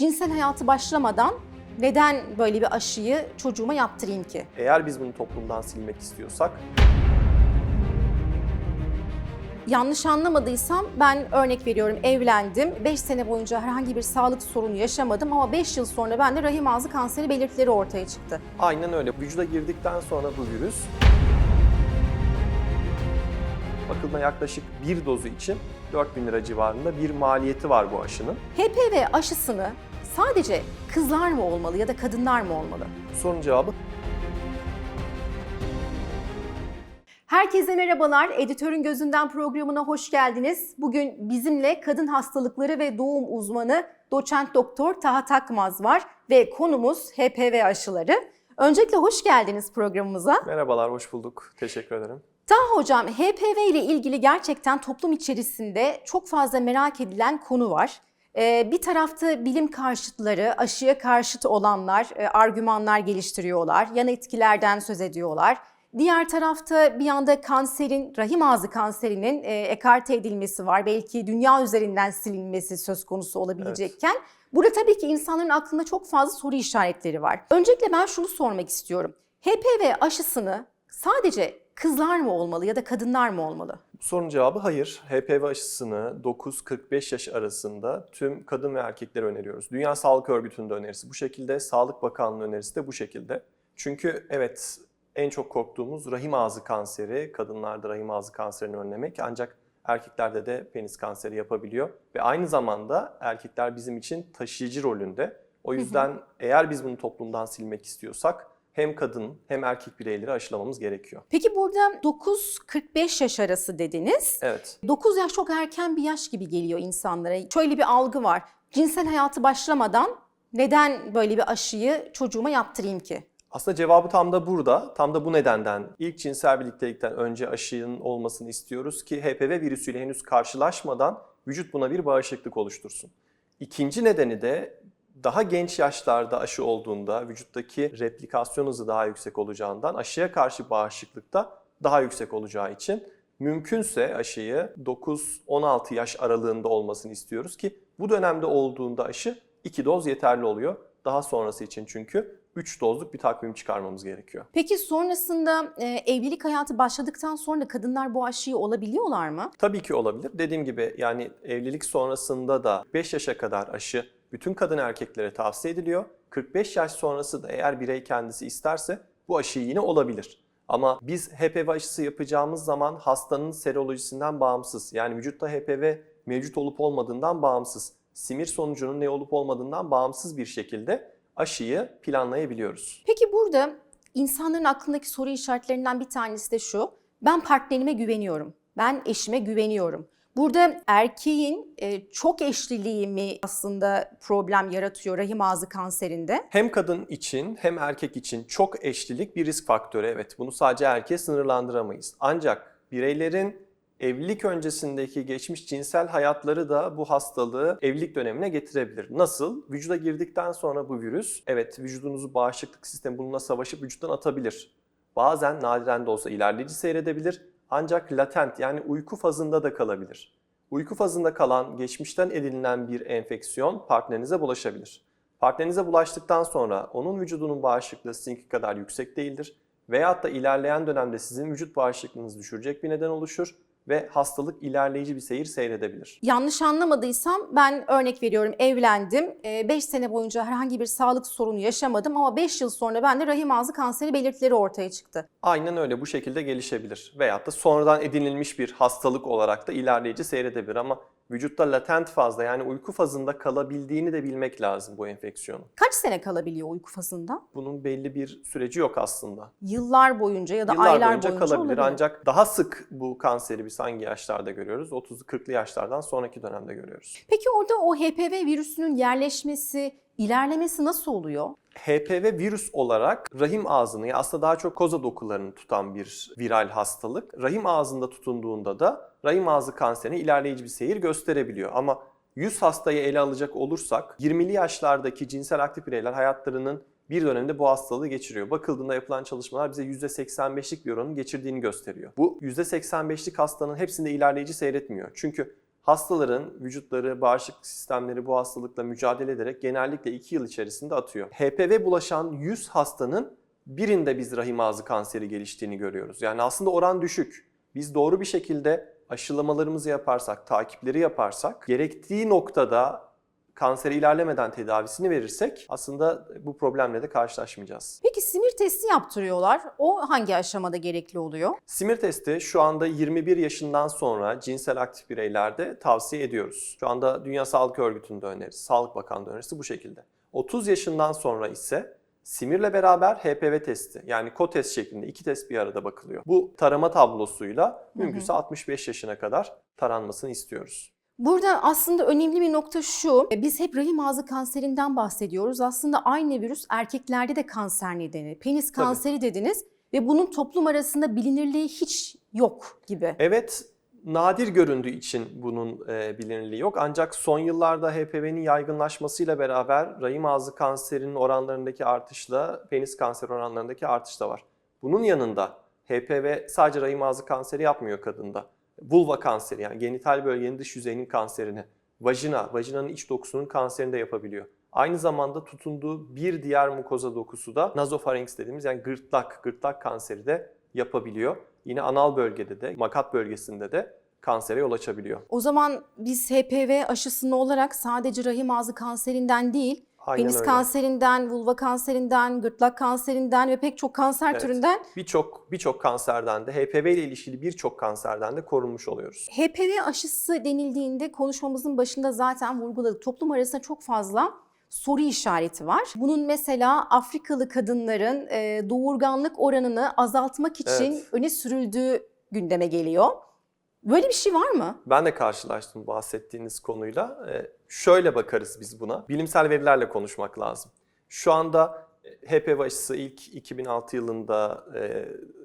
cinsel hayatı başlamadan neden böyle bir aşıyı çocuğuma yaptırayım ki? Eğer biz bunu toplumdan silmek istiyorsak Yanlış anlamadıysam ben örnek veriyorum evlendim. 5 sene boyunca herhangi bir sağlık sorunu yaşamadım ama 5 yıl sonra bende rahim ağzı kanseri belirtileri ortaya çıktı. aynen öyle. Vücuda girdikten sonra bu virüs bakıldığında yaklaşık bir dozu için 4000 lira civarında bir maliyeti var bu aşının. HPV aşısını sadece kızlar mı olmalı ya da kadınlar mı olmalı? Bu sorunun cevabı Herkese merhabalar. Editörün Gözünden programına hoş geldiniz. Bugün bizimle kadın hastalıkları ve doğum uzmanı doçent doktor Taha Takmaz var ve konumuz HPV aşıları. Öncelikle hoş geldiniz programımıza. merhabalar, hoş bulduk. Teşekkür ederim. Taha hocam HPV ile ilgili gerçekten toplum içerisinde çok fazla merak edilen konu var. Ee, bir tarafta bilim karşıtları, aşıya karşıt olanlar e, argümanlar geliştiriyorlar, yan etkilerden söz ediyorlar. Diğer tarafta bir yanda kanserin, rahim ağzı kanserinin e, ekarte edilmesi var. Belki dünya üzerinden silinmesi söz konusu olabilecekken. Burada tabii ki insanların aklında çok fazla soru işaretleri var. Öncelikle ben şunu sormak istiyorum. HPV aşısını sadece kızlar mı olmalı ya da kadınlar mı olmalı? Sorunun cevabı hayır. HPV aşısını 9-45 yaş arasında tüm kadın ve erkeklere öneriyoruz. Dünya Sağlık Örgütü'nün de önerisi bu şekilde, Sağlık Bakanlığı'nın önerisi de bu şekilde. Çünkü evet en çok korktuğumuz rahim ağzı kanseri, kadınlarda rahim ağzı kanserini önlemek ancak erkeklerde de penis kanseri yapabiliyor. Ve aynı zamanda erkekler bizim için taşıyıcı rolünde. O yüzden eğer biz bunu toplumdan silmek istiyorsak hem kadın hem erkek bireyleri aşılamamız gerekiyor. Peki burada 9-45 yaş arası dediniz. Evet. 9 yaş çok erken bir yaş gibi geliyor insanlara. Şöyle bir algı var. Cinsel hayatı başlamadan neden böyle bir aşıyı çocuğuma yaptırayım ki? Aslında cevabı tam da burada. Tam da bu nedenden ilk cinsel birliktelikten önce aşının olmasını istiyoruz ki HPV virüsüyle henüz karşılaşmadan vücut buna bir bağışıklık oluştursun. İkinci nedeni de daha genç yaşlarda aşı olduğunda vücuttaki replikasyon hızı daha yüksek olacağından aşıya karşı bağışıklık da daha yüksek olacağı için mümkünse aşıyı 9-16 yaş aralığında olmasını istiyoruz ki bu dönemde olduğunda aşı 2 doz yeterli oluyor. Daha sonrası için çünkü 3 dozluk bir takvim çıkarmamız gerekiyor. Peki sonrasında e, evlilik hayatı başladıktan sonra kadınlar bu aşıyı olabiliyorlar mı? Tabii ki olabilir. Dediğim gibi yani evlilik sonrasında da 5 yaşa kadar aşı bütün kadın erkeklere tavsiye ediliyor. 45 yaş sonrası da eğer birey kendisi isterse bu aşıyı yine olabilir. Ama biz HPV aşısı yapacağımız zaman hastanın serolojisinden bağımsız yani vücutta HPV mevcut olup olmadığından bağımsız, simir sonucunun ne olup olmadığından bağımsız bir şekilde aşıyı planlayabiliyoruz. Peki burada insanların aklındaki soru işaretlerinden bir tanesi de şu. Ben partnerime güveniyorum. Ben eşime güveniyorum. Burada erkeğin e, çok eşliliği mi aslında problem yaratıyor rahim ağzı kanserinde? Hem kadın için hem erkek için çok eşlilik bir risk faktörü. Evet bunu sadece erkeğe sınırlandıramayız. Ancak bireylerin evlilik öncesindeki geçmiş cinsel hayatları da bu hastalığı evlilik dönemine getirebilir. Nasıl? Vücuda girdikten sonra bu virüs evet vücudunuzu bağışıklık sistemi bununla savaşıp vücuttan atabilir. Bazen nadiren de olsa ilerleyici seyredebilir ancak latent yani uyku fazında da kalabilir. Uyku fazında kalan geçmişten edinilen bir enfeksiyon partnerinize bulaşabilir. Partnerinize bulaştıktan sonra onun vücudunun bağışıklığı sizinki kadar yüksek değildir. Veyahut da ilerleyen dönemde sizin vücut bağışıklığınızı düşürecek bir neden oluşur ve hastalık ilerleyici bir seyir seyredebilir. Yanlış anlamadıysam ben örnek veriyorum evlendim. 5 sene boyunca herhangi bir sağlık sorunu yaşamadım ama 5 yıl sonra bende rahim ağzı kanseri belirtileri ortaya çıktı. Aynen öyle bu şekilde gelişebilir. Veyahut da sonradan edinilmiş bir hastalık olarak da ilerleyici seyredebilir ama vücutta latent fazda yani uyku fazında kalabildiğini de bilmek lazım bu enfeksiyonun. Kaç sene kalabiliyor uyku fazında? Bunun belli bir süreci yok aslında. Yıllar boyunca ya da Yıllar aylar boyunca, kalabilir olabilir. ancak daha sık bu kanseri biz hangi yaşlarda görüyoruz? 30'lu 40'lı yaşlardan sonraki dönemde görüyoruz. Peki orada o HPV virüsünün yerleşmesi, ilerlemesi nasıl oluyor? HPV virüs olarak rahim ağzını ya aslında daha çok koza dokularını tutan bir viral hastalık. Rahim ağzında tutunduğunda da rahim ağzı kanserine ilerleyici bir seyir gösterebiliyor. Ama 100 hastayı ele alacak olursak 20'li yaşlardaki cinsel aktif bireyler hayatlarının bir dönemde bu hastalığı geçiriyor. Bakıldığında yapılan çalışmalar bize %85'lik bir oranın geçirdiğini gösteriyor. Bu %85'lik hastanın hepsinde ilerleyici seyretmiyor. Çünkü Hastaların vücutları, bağışıklık sistemleri bu hastalıkla mücadele ederek genellikle 2 yıl içerisinde atıyor. HPV bulaşan 100 hastanın birinde biz rahim ağzı kanseri geliştiğini görüyoruz. Yani aslında oran düşük. Biz doğru bir şekilde aşılamalarımızı yaparsak, takipleri yaparsak, gerektiği noktada kanseri ilerlemeden tedavisini verirsek aslında bu problemle de karşılaşmayacağız. Peki simir testi yaptırıyorlar. O hangi aşamada gerekli oluyor? Simir testi şu anda 21 yaşından sonra cinsel aktif bireylerde tavsiye ediyoruz. Şu anda Dünya Sağlık Örgütü'nün de önerisi, Sağlık Bakanlığı önerisi bu şekilde. 30 yaşından sonra ise simirle beraber HPV testi yani KOTES şeklinde iki test bir arada bakılıyor. Bu tarama tablosuyla mümkünse 65 yaşına kadar taranmasını istiyoruz. Burada aslında önemli bir nokta şu. Biz hep rahim ağzı kanserinden bahsediyoruz. Aslında aynı virüs erkeklerde de kanser nedeni. Penis Tabii. kanseri dediniz ve bunun toplum arasında bilinirliği hiç yok gibi. Evet, nadir göründüğü için bunun e, bilinirliği yok. Ancak son yıllarda HPV'nin yaygınlaşmasıyla beraber rahim ağzı kanserinin oranlarındaki artışla penis kanser oranlarındaki artış da var. Bunun yanında HPV sadece rahim ağzı kanseri yapmıyor kadında. Vulva kanseri yani genital bölgenin dış yüzeyinin kanserini, vajina, vajinanın iç dokusunun kanserini de yapabiliyor. Aynı zamanda tutunduğu bir diğer mukoza dokusu da nazofarenks dediğimiz yani gırtlak, gırtlak kanseri de yapabiliyor. Yine anal bölgede de, makat bölgesinde de kansere yol açabiliyor. O zaman biz HPV aşısını olarak sadece rahim ağzı kanserinden değil, Aynen penis öyle. kanserinden, vulva kanserinden, gırtlak kanserinden ve pek çok kanser Evet. türünden Birçok birçok kanserden de HPV ile ilişkili birçok kanserden de korunmuş oluyoruz. HPV aşısı denildiğinde konuşmamızın başında zaten vurguladık. Toplum arasında çok fazla soru işareti var. Bunun mesela Afrikalı kadınların e, doğurganlık oranını azaltmak için Evet. öne sürüldüğü gündeme geliyor. Böyle bir şey var mı? Ben de karşılaştım bahsettiğiniz konuyla. Şöyle bakarız biz buna. Bilimsel verilerle konuşmak lazım. Şu anda e, HPV aşısı ilk 2006 yılında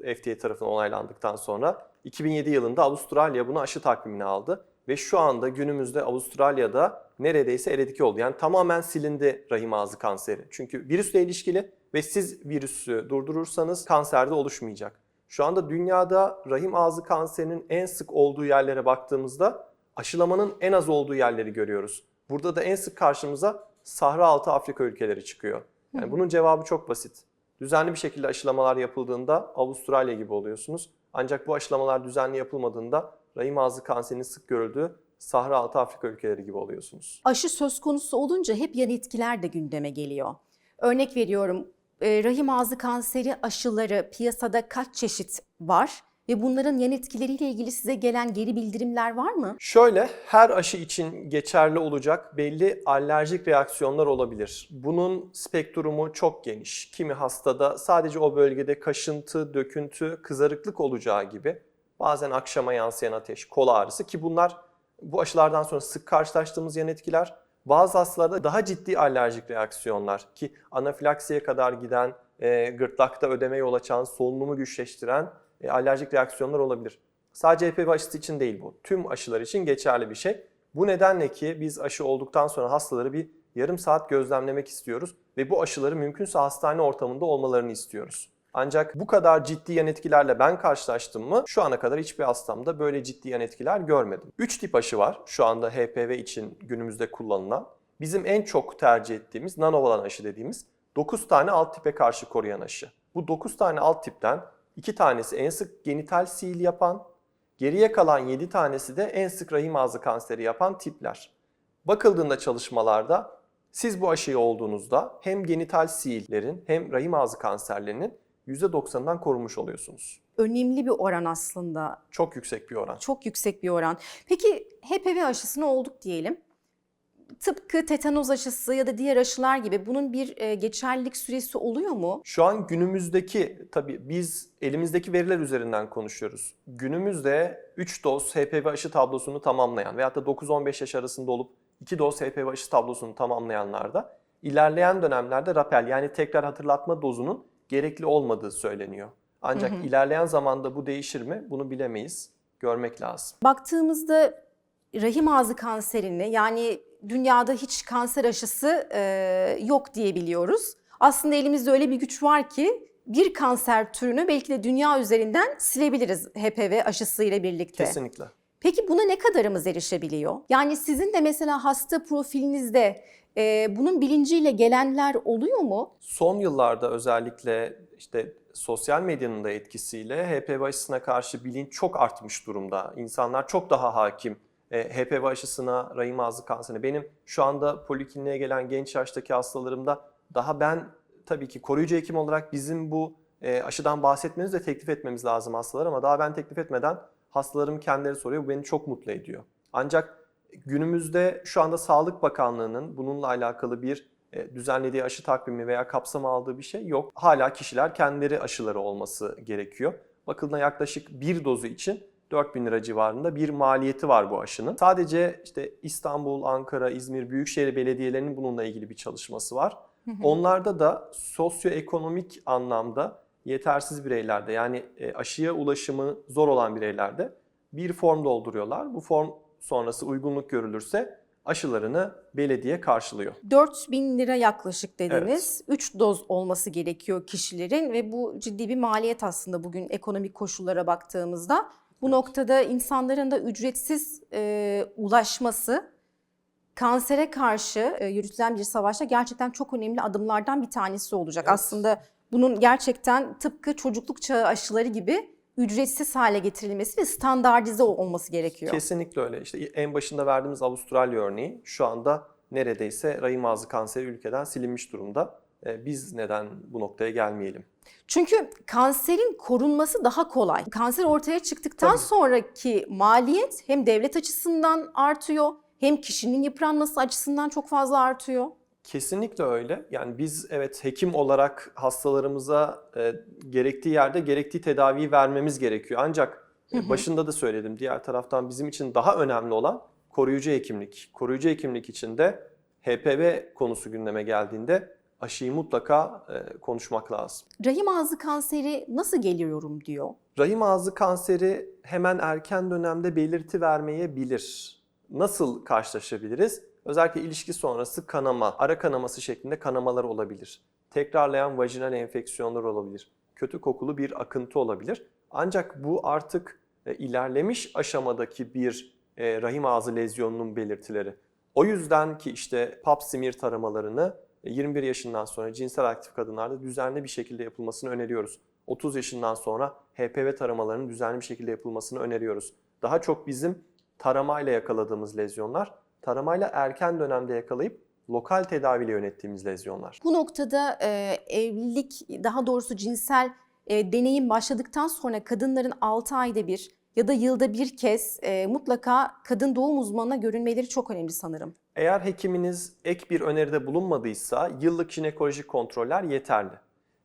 e, FDA tarafından onaylandıktan sonra 2007 yılında Avustralya bunu aşı takvimine aldı. Ve şu anda günümüzde Avustralya'da neredeyse eradike oldu. Yani tamamen silindi rahim ağzı kanseri. Çünkü virüsle ilişkili ve siz virüsü durdurursanız kanser de oluşmayacak. Şu anda dünyada rahim ağzı kanserinin en sık olduğu yerlere baktığımızda aşılamanın en az olduğu yerleri görüyoruz. Burada da en sık karşımıza Sahra altı Afrika ülkeleri çıkıyor. Yani bunun cevabı çok basit. Düzenli bir şekilde aşılamalar yapıldığında Avustralya gibi oluyorsunuz. Ancak bu aşılamalar düzenli yapılmadığında rahim ağzı kanserinin sık görüldüğü Sahra altı Afrika ülkeleri gibi oluyorsunuz. Aşı söz konusu olunca hep yan etkiler de gündeme geliyor. Örnek veriyorum, e, rahim ağzı kanseri aşıları piyasada kaç çeşit var ve bunların yan etkileriyle ilgili size gelen geri bildirimler var mı? Şöyle her aşı için geçerli olacak belli alerjik reaksiyonlar olabilir. Bunun spektrumu çok geniş. Kimi hastada sadece o bölgede kaşıntı, döküntü, kızarıklık olacağı gibi bazen akşama yansıyan ateş, kol ağrısı ki bunlar bu aşılardan sonra sık karşılaştığımız yan etkiler. Bazı hastalarda daha ciddi alerjik reaksiyonlar ki anafilaksiye kadar giden, e, gırtlakta ödeme yol açan, solunumu güçleştiren e, alerjik reaksiyonlar olabilir. Sadece HPV aşısı için değil bu. Tüm aşılar için geçerli bir şey. Bu nedenle ki biz aşı olduktan sonra hastaları bir yarım saat gözlemlemek istiyoruz ve bu aşıları mümkünse hastane ortamında olmalarını istiyoruz. Ancak bu kadar ciddi yan etkilerle ben karşılaştım mı şu ana kadar hiçbir hastamda böyle ciddi yan etkiler görmedim. 3 tip aşı var şu anda HPV için günümüzde kullanılan. Bizim en çok tercih ettiğimiz nanovalan aşı dediğimiz 9 tane alt tipe karşı koruyan aşı. Bu 9 tane alt tipten 2 tanesi en sık genital sil yapan, geriye kalan 7 tanesi de en sık rahim ağzı kanseri yapan tipler. Bakıldığında çalışmalarda siz bu aşıyı olduğunuzda hem genital sillerin hem rahim ağzı kanserlerinin %90'dan korunmuş oluyorsunuz. Önemli bir oran aslında. Çok yüksek bir oran. Çok yüksek bir oran. Peki HPV aşısına olduk diyelim. Tıpkı tetanoz aşısı ya da diğer aşılar gibi bunun bir e, geçerlilik süresi oluyor mu? Şu an günümüzdeki tabii biz elimizdeki veriler üzerinden konuşuyoruz. Günümüzde 3 doz HPV aşı tablosunu tamamlayan veyahut da 9-15 yaş arasında olup 2 doz HPV aşı tablosunu tamamlayanlarda ilerleyen dönemlerde rapel yani tekrar hatırlatma dozunun gerekli olmadığı söyleniyor. Ancak ilerleyen zamanda bu değişir mi? Bunu bilemeyiz. Görmek lazım. Baktığımızda rahim ağzı kanserini yani dünyada hiç kanser aşısı e, yok diyebiliyoruz. Aslında elimizde öyle bir güç var ki bir kanser türünü belki de dünya üzerinden silebiliriz HPV aşısı ile birlikte. Kesinlikle. Peki buna ne kadarımız erişebiliyor? Yani sizin de mesela hasta profilinizde e, bunun bilinciyle gelenler oluyor mu? Son yıllarda özellikle işte sosyal medyanın da etkisiyle HPV aşısına karşı bilinç çok artmış durumda. İnsanlar çok daha hakim HPV aşısına, rahim ağzı kanserine. Benim şu anda polikliniğe gelen genç yaştaki hastalarımda daha ben tabii ki koruyucu hekim olarak bizim bu e, aşıdan bahsetmeniz ve teklif etmemiz lazım hastalar ama daha ben teklif etmeden hastalarım kendileri soruyor. Bu beni çok mutlu ediyor. Ancak günümüzde şu anda Sağlık Bakanlığı'nın bununla alakalı bir e, düzenlediği aşı takvimi veya kapsama aldığı bir şey yok. Hala kişiler kendileri aşıları olması gerekiyor. Bakıldığında yaklaşık bir dozu için 4000 lira civarında bir maliyeti var bu aşının. Sadece işte İstanbul, Ankara, İzmir büyükşehir belediyelerinin bununla ilgili bir çalışması var. Onlarda da sosyoekonomik anlamda yetersiz bireylerde yani e, aşıya ulaşımı zor olan bireylerde bir form dolduruyorlar. Bu form sonrası uygunluk görülürse aşılarını belediye karşılıyor. 4000 lira yaklaşık dediniz. 3 doz olması gerekiyor kişilerin ve bu ciddi bir maliyet aslında bugün ekonomik koşullara baktığımızda. Bu noktada insanların da ücretsiz e, ulaşması kansere karşı e, yürütülen bir savaşta gerçekten çok önemli adımlardan bir tanesi olacak. Evet. Aslında bunun gerçekten tıpkı çocukluk çağı aşıları gibi ücretsiz hale getirilmesi ve standartize olması gerekiyor. Kesinlikle öyle. İşte en başında verdiğimiz Avustralya örneği şu anda neredeyse rahim ağzı kanseri ülkeden silinmiş durumda. E, Biz neden bu noktaya gelmeyelim? Çünkü kanserin korunması daha kolay. Kanser ortaya çıktıktan Tabii. sonraki maliyet hem devlet açısından artıyor hem kişinin yıpranması açısından çok fazla artıyor. Kesinlikle öyle. Yani biz evet hekim olarak hastalarımıza e, gerektiği yerde gerektiği tedaviyi vermemiz gerekiyor. Ancak e, başında da söyledim diğer taraftan bizim için daha önemli olan koruyucu hekimlik. Koruyucu hekimlik için de HPV konusu gündeme geldiğinde aşıyı mutlaka e, konuşmak lazım. Rahim ağzı kanseri nasıl geliyorum diyor. Rahim ağzı kanseri hemen erken dönemde belirti vermeyebilir. Nasıl karşılaşabiliriz? Özellikle ilişki sonrası kanama, ara kanaması şeklinde kanamalar olabilir. Tekrarlayan vajinal enfeksiyonlar olabilir. Kötü kokulu bir akıntı olabilir. Ancak bu artık e, ilerlemiş aşamadaki bir e, rahim ağzı lezyonunun belirtileri. O yüzden ki işte pap smear taramalarını 21 yaşından sonra cinsel aktif kadınlarda düzenli bir şekilde yapılmasını öneriyoruz. 30 yaşından sonra HPV taramalarının düzenli bir şekilde yapılmasını öneriyoruz. Daha çok bizim taramayla yakaladığımız lezyonlar, taramayla erken dönemde yakalayıp lokal tedaviyle yönettiğimiz lezyonlar. Bu noktada e, evlilik daha doğrusu cinsel e, deneyim başladıktan sonra kadınların 6 ayda bir ya da yılda bir kez e, mutlaka kadın doğum uzmanına görünmeleri çok önemli sanırım. Eğer hekiminiz ek bir öneride bulunmadıysa yıllık jinekolojik kontroller yeterli.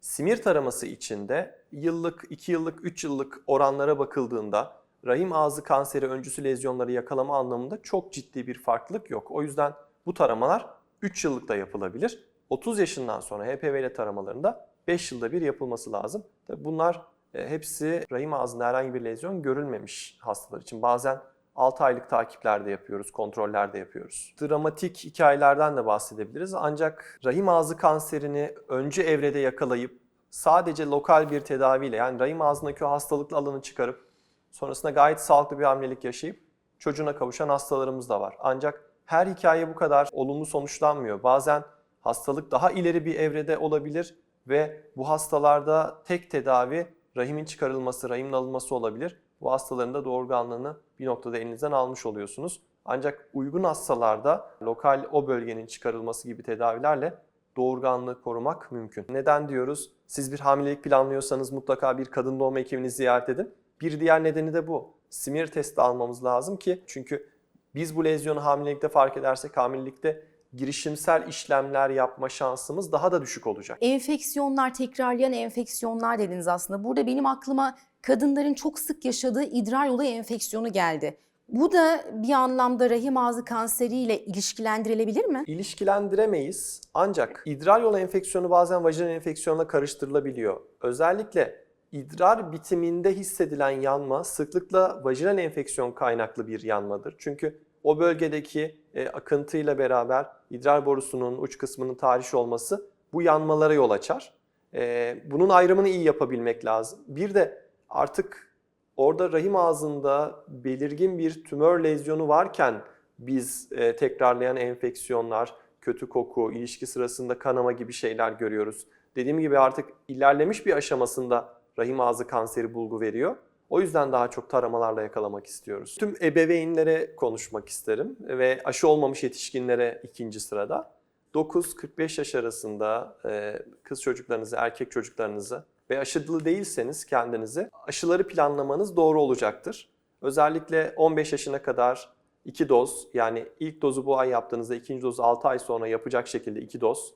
Simir taraması içinde yıllık, 2 yıllık, 3 yıllık oranlara bakıldığında rahim ağzı kanseri öncüsü lezyonları yakalama anlamında çok ciddi bir farklılık yok. O yüzden bu taramalar 3 yıllıkta yapılabilir. 30 yaşından sonra HPV ile taramalarında 5 yılda bir yapılması lazım. Tabii bunlar hepsi rahim ağzında herhangi bir lezyon görülmemiş hastalar için. Bazen 6 aylık takiplerde yapıyoruz, kontrollerde yapıyoruz. Dramatik hikayelerden de bahsedebiliriz. Ancak rahim ağzı kanserini önce evrede yakalayıp sadece lokal bir tedaviyle yani rahim ağzındaki o hastalıklı alanı çıkarıp sonrasında gayet sağlıklı bir hamilelik yaşayıp çocuğuna kavuşan hastalarımız da var. Ancak her hikaye bu kadar olumlu sonuçlanmıyor. Bazen hastalık daha ileri bir evrede olabilir ve bu hastalarda tek tedavi rahimin çıkarılması, rahimin alınması olabilir. Bu hastaların da doğurganlığını bir noktada elinizden almış oluyorsunuz. Ancak uygun hastalarda lokal o bölgenin çıkarılması gibi tedavilerle doğurganlığı korumak mümkün. Neden diyoruz? Siz bir hamilelik planlıyorsanız mutlaka bir kadın doğum hekimini ziyaret edin. Bir diğer nedeni de bu. Smear testi almamız lazım ki çünkü biz bu lezyonu hamilelikte fark edersek hamilelikte girişimsel işlemler yapma şansımız daha da düşük olacak. Enfeksiyonlar, tekrarlayan enfeksiyonlar dediniz aslında. Burada benim aklıma kadınların çok sık yaşadığı idrar yolu enfeksiyonu geldi. Bu da bir anlamda rahim ağzı kanseriyle ilişkilendirilebilir mi? İlişkilendiremeyiz ancak idrar yolu enfeksiyonu bazen vajinal enfeksiyonla karıştırılabiliyor. Özellikle idrar bitiminde hissedilen yanma sıklıkla vajinal enfeksiyon kaynaklı bir yanmadır. Çünkü o bölgedeki e, akıntıyla beraber idrar borusunun uç kısmının tahriş olması bu yanmalara yol açar. E, bunun ayrımını iyi yapabilmek lazım. Bir de artık orada rahim ağzında belirgin bir tümör lezyonu varken biz e, tekrarlayan enfeksiyonlar, kötü koku, ilişki sırasında kanama gibi şeyler görüyoruz. Dediğim gibi artık ilerlemiş bir aşamasında rahim ağzı kanseri bulgu veriyor. O yüzden daha çok taramalarla yakalamak istiyoruz. Tüm ebeveynlere konuşmak isterim ve aşı olmamış yetişkinlere ikinci sırada. 9-45 yaş arasında e, kız çocuklarınızı, erkek çocuklarınızı ve aşılı değilseniz kendinizi aşıları planlamanız doğru olacaktır. Özellikle 15 yaşına kadar 2 doz yani ilk dozu bu ay yaptığınızda ikinci dozu 6 ay sonra yapacak şekilde 2 doz.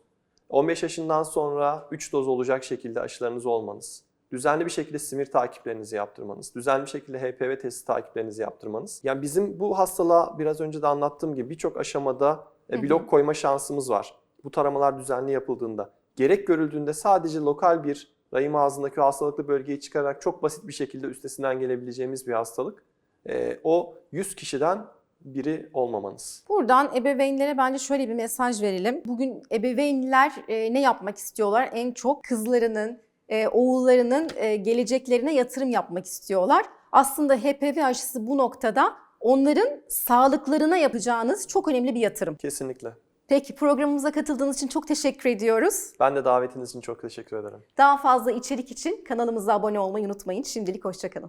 15 yaşından sonra 3 doz olacak şekilde aşılarınız olmanız. Düzenli bir şekilde simir takiplerinizi yaptırmanız, düzenli bir şekilde HPV testi takiplerinizi yaptırmanız. Yani bizim bu hastalığa biraz önce de anlattığım gibi birçok aşamada e, blok koyma şansımız var. Bu taramalar düzenli yapıldığında. Gerek görüldüğünde sadece lokal bir rahim ağzındaki hastalıklı bölgeyi çıkararak çok basit bir şekilde üstesinden gelebileceğimiz bir hastalık. E, o 100 kişiden biri olmamanız. Buradan ebeveynlere bence şöyle bir mesaj verelim. Bugün ebeveynler e, ne yapmak istiyorlar? En çok kızlarının, e, oğullarının e, geleceklerine yatırım yapmak istiyorlar. Aslında HPV aşısı bu noktada onların sağlıklarına yapacağınız çok önemli bir yatırım. Kesinlikle. Peki programımıza katıldığınız için çok teşekkür ediyoruz. Ben de davetiniz için çok teşekkür ederim. Daha fazla içerik için kanalımıza abone olmayı unutmayın. Şimdilik hoşçakalın.